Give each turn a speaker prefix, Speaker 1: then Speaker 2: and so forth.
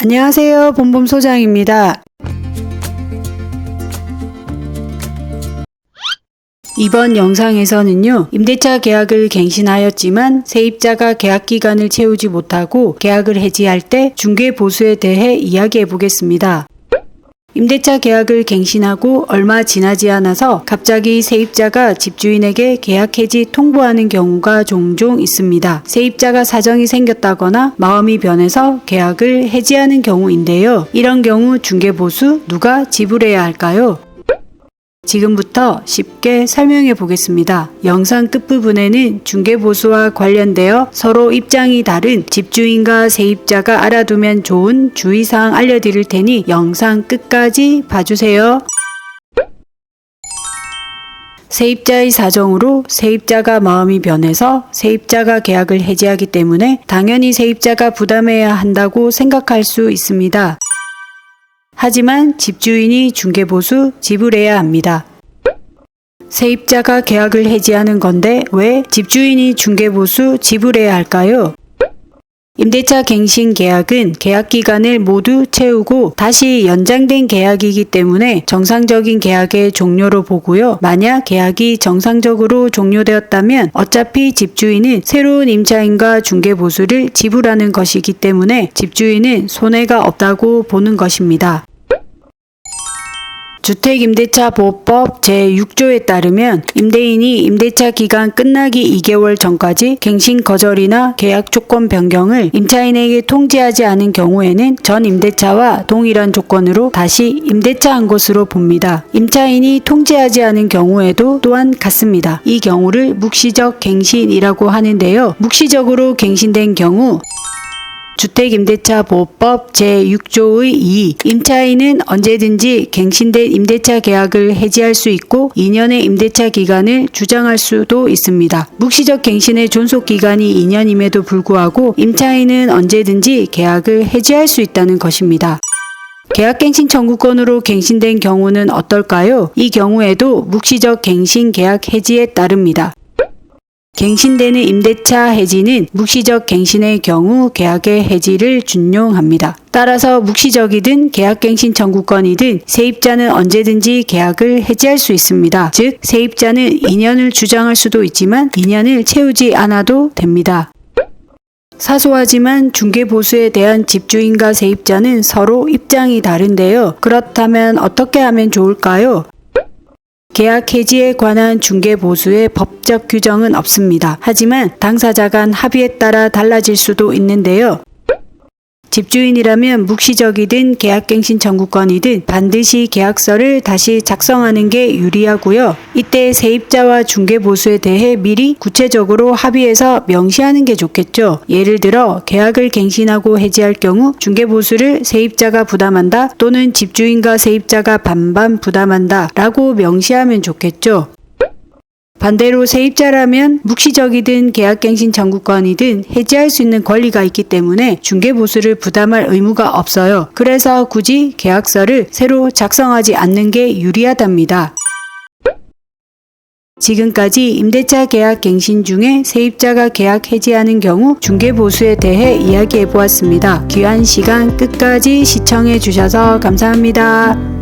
Speaker 1: 안녕하세요. 봄봄 소장입니다. 이번 영상에서는요, 임대차 계약을 갱신하였지만 세입자가 계약 기간을 채우지 못하고 계약을 해지할 때 중개 보수에 대해 이야기해 보겠습니다. 임대차 계약을 갱신하고 얼마 지나지 않아서 갑자기 세입자가 집주인에게 계약 해지 통보하는 경우가 종종 있습니다. 세입자가 사정이 생겼다거나 마음이 변해서 계약을 해지하는 경우인데요. 이런 경우 중개보수 누가 지불해야 할까요? 지금부터 쉽게 설명해 보겠습니다. 영상 끝부분에는 중개보수와 관련되어 서로 입장이 다른 집주인과 세입자가 알아두면 좋은 주의사항 알려드릴 테니 영상 끝까지 봐주세요. 세입자의 사정으로 세입자가 마음이 변해서 세입자가 계약을 해지하기 때문에 당연히 세입자가 부담해야 한다고 생각할 수 있습니다. 하지만 집주인이 중개보수 지불해야 합니다. 세입자가 계약을 해지하는 건데 왜 집주인이 중개보수 지불해야 할까요? 임대차 갱신 계약은 계약 기간을 모두 채우고 다시 연장된 계약이기 때문에 정상적인 계약의 종료로 보고요. 만약 계약이 정상적으로 종료되었다면 어차피 집주인은 새로운 임차인과 중개 보수를 지불하는 것이기 때문에 집주인은 손해가 없다고 보는 것입니다. 주택임대차보호법 제6조에 따르면 임대인이 임대차 기간 끝나기 2개월 전까지 갱신 거절이나 계약 조건 변경을 임차인에게 통지하지 않은 경우에는 전 임대차와 동일한 조건으로 다시 임대차한 것으로 봅니다. 임차인이 통지하지 않은 경우에도 또한 같습니다. 이 경우를 묵시적 갱신이라고 하는데요. 묵시적으로 갱신된 경우 주택임대차 보호법 제6조의 2. 임차인은 언제든지 갱신된 임대차 계약을 해지할 수 있고 2년의 임대차 기간을 주장할 수도 있습니다. 묵시적 갱신의 존속 기간이 2년임에도 불구하고 임차인은 언제든지 계약을 해지할 수 있다는 것입니다. 계약갱신 청구권으로 갱신된 경우는 어떨까요? 이 경우에도 묵시적 갱신 계약 해지에 따릅니다. 갱신되는 임대차 해지는 묵시적 갱신의 경우 계약의 해지를 준용합니다. 따라서 묵시적이든 계약갱신 청구권이든 세입자는 언제든지 계약을 해지할 수 있습니다. 즉, 세입자는 2년을 주장할 수도 있지만 2년을 채우지 않아도 됩니다. 사소하지만 중개보수에 대한 집주인과 세입자는 서로 입장이 다른데요. 그렇다면 어떻게 하면 좋을까요? 계약 해지에 관한 중개 보수의 법적 규정은 없습니다. 하지만 당사자 간 합의에 따라 달라질 수도 있는데요. 집주인이라면 묵시적이든 계약갱신 청구권이든 반드시 계약서를 다시 작성하는 게 유리하고요. 이때 세입자와 중개보수에 대해 미리 구체적으로 합의해서 명시하는 게 좋겠죠. 예를 들어 계약을 갱신하고 해지할 경우 중개보수를 세입자가 부담한다 또는 집주인과 세입자가 반반 부담한다 라고 명시하면 좋겠죠. 반대로 세입자라면 묵시적이든 계약갱신 청구권이든 해지할 수 있는 권리가 있기 때문에 중개보수를 부담할 의무가 없어요. 그래서 굳이 계약서를 새로 작성하지 않는 게 유리하답니다. 지금까지 임대차 계약 갱신 중에 세입자가 계약 해지하는 경우 중개보수에 대해 이야기해 보았습니다. 귀한 시간 끝까지 시청해 주셔서 감사합니다.